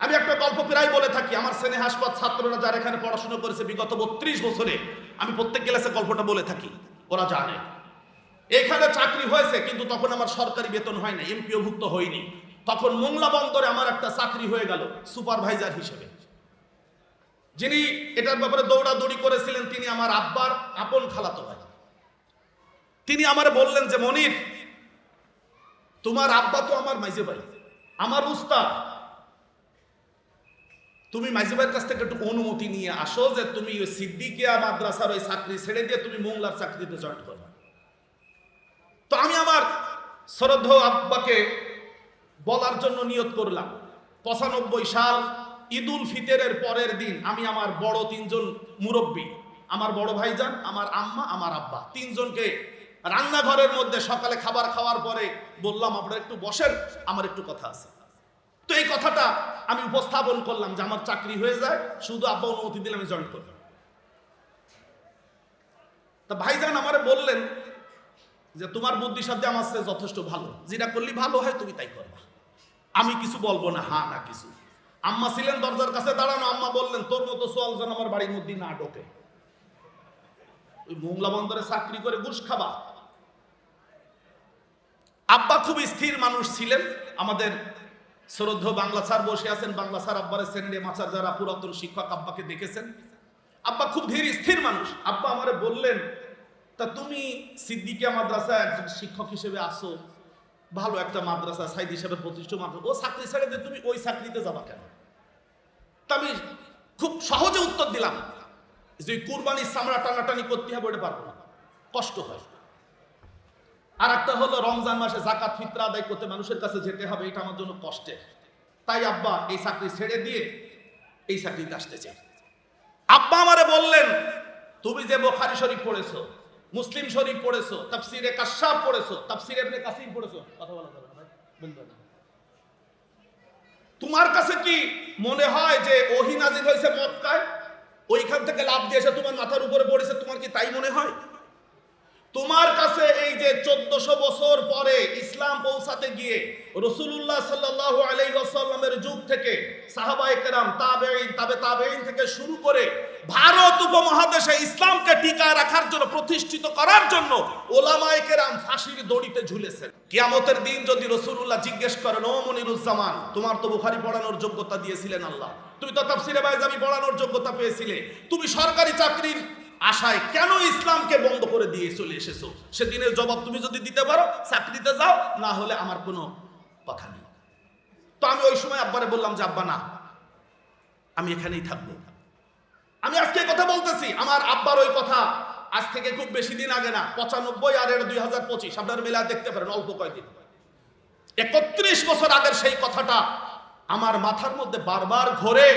আমি একটা গল্প প্রায় বলে থাকি। আমার শ্রেণি হাসপাত ছাত্ররা যারা এখানে পড়াশোনা করেছে বিগত বত্রিশ বছরে, আমি প্রত্যেক ক্লাসে গল্পটা বলে থাকি। ওরা জানে। এখানে চাকরি হয়েছে, কিন্তু তখন আমার সরকারি বেতন হয় না এমপিও ভুক্ত হয়নি তখন মোংলা বন্দরে আমার একটা চাকরি হয়ে গেল, সুপারভাইজার হিসেবে। যিনি এটার ব্যাপারে দৌড়াদৌড়ি করেছিলেন, তিনি আমার আব্বার আপন খালাতো ভাই। তিনি আমার বললেন যে, মনির, তোমার আব্বা তো আমার মাইজে ভাই। আমার উস্তাদ তুমি মাইজে ভাইয়ের কাছ থেকে একটু অনুমতি নিয়ে আসো যে তুমি ওই সিদ্দিকিয়া মাদ্রাসার ওই চাকরি ছেড়ে দিয়ে তুমি মোংলার চাকরিতে জয়েন করবে তো আমি আমার শ্রদ্ধ আব্বাকে বলার জন্য নিয়ত করলাম। পঁচানব্বই সাল ঈদুল ফিতরের পরের দিন আমি আমার বড় তিনজন মুরব্বী, আমার বড় ভাইজান, আমার আম্মা, আমার আব্বা তিনজনকে রান্নাঘরের মধ্যে সকালে খাবার খাওয়ার পরে বললাম, আপনারা একটু বসেন, আমার একটু কথা আছে। তো এই কথাটা আমি উপস্থাপন করলাম যে আমার চাকরি হয়ে যায়, শুধু আব্বা অনুমতি দিলে আমি জয়েন করব। তা ভাইজান আমারে বললেন যে তোমার বুদ্ধি সাথে আমার চেয়ে যথেষ্ট ভালো। যেটা করলে ভালো হয় তুমি তাই করবা। আমি কিছু বলব না হ্যাঁ না কিছু। আম্মা ছিলেন দরজার কাছে দাঁড়ানো, আম্মা বললেন, তোর মতো সোয়াল যেন আমার বাড়ির মধ্যে না ঢোকে। ওই মোংলা বন্দরে চাকরি করে ঘুষ খাবা। আব্বা খুব স্থির মানুষ ছিলেন, আমাদের শ্রদ্ধ বাংলা স্যার বসে আছেন, বাংলা স্যার আব্বারের সেন্ডে মাচার যারা পুরাতন শিক্ষক আব্বাকে দেখেছেন। আব্বা খুব ধীর, স্থির মানুষ। আব্বা আমারে বললেন, তা তুমি সিদ্দিকিয়া মাদ্রাসা একজন শিক্ষক হিসেবে আসো। ভালো একটা মাদ্রাসা, সাইদ হিসেবে প্রতিষ্ঠিত মাদ্রাসা। ও চাকরি ছেড়ে দিয়ে তুমি ওই চাকরিতে যাবা কেন? তা আমি খুব সহজে উত্তর দিলাম যে ওই কুরবানির চামড়া টানাটানি করতে হবে ওটা পারব না। কষ্ট হয়। আর একটা হলো রমজান মাসে জাকাত ফিতরা আদায় করতে মানুষের কাছে যেতে হবে, এটা আমার জন্য কষ্টের তাই আব্বা, এই চাকরি ছেড়ে দিয়ে এই চাকরিতে আসতে চাই। আব্বা আমারে বললেন, তুমি যে বোখারি শরীফ পড়েছো, মুসলিম শরীফ পড়েছো, তাফসিরে কাশাব পড়েছো, তাফসিরে ইবনে কাসির পড়েছো, কথা বলা যাবে ভাই। তোমার কাছে কি মনে হয় যে ওহি নাজিল হয়েছে মক্কায়? ওইখান থেকে লাভ দিয়ে এসে তোমার মাথার উপরে পড়েছে, তোমার কি তাই মনে হয় তোমার কাছে এই যে চোদ্দশো বছর পরে ইসলাম পৌঁছাতে গিয়ে রসুল্লাহ সাল্লাহ আলাইসাল্লামের যুগ থেকে কেরাম তাবেইন তাবে তাবেইন থেকে শুরু করে ভারত উপমহাদেশে ইসলামকে টিকায় রাখার জন্য, প্রতিষ্ঠিত করার জন্য ওলামায়ে কেরাম ফাঁসির দড়িতে ঝুলেছেন। কিয়ামতের দিন যদি রসুল্লাহ জিজ্ঞেস করেন, ও মনিরুজ্জামান, তোমার তো বুখারি পড়ানোর যোগ্যতা দিয়েছিলেন আল্লাহ। তুমি তো তাফসিরে বাইজামি পড়ানোর যোগ্যতা পেয়েছিলে। তুমি সরকারি চাকরির আশায় কেন ইসলামকে বন্ধ করে দিয়ে চলে এসেছ? সেদিনের জবাব তুমি যদি দিতে পারো চাকরিতে যাও না হলে আমার কোনো কথা নেই। তো আমি ওই সময় আব্বারে বললাম যে, আব্বা, না, আমি এখানেই থাকব। আমি আজকে কথা বলতেছি। আমার আব্বার ওই কথা আজ থেকে খুব বেশি দিন আগে না, পঁচানব্বই আর এর দুই হাজার পঁচিশ। আপনার মেলা দেখতে পারেন, অল্প কয়েকদিন একত্রিশ বছর আগের সেই কথাটা আমার মাথার মধ্যে বারবার ঘোরে।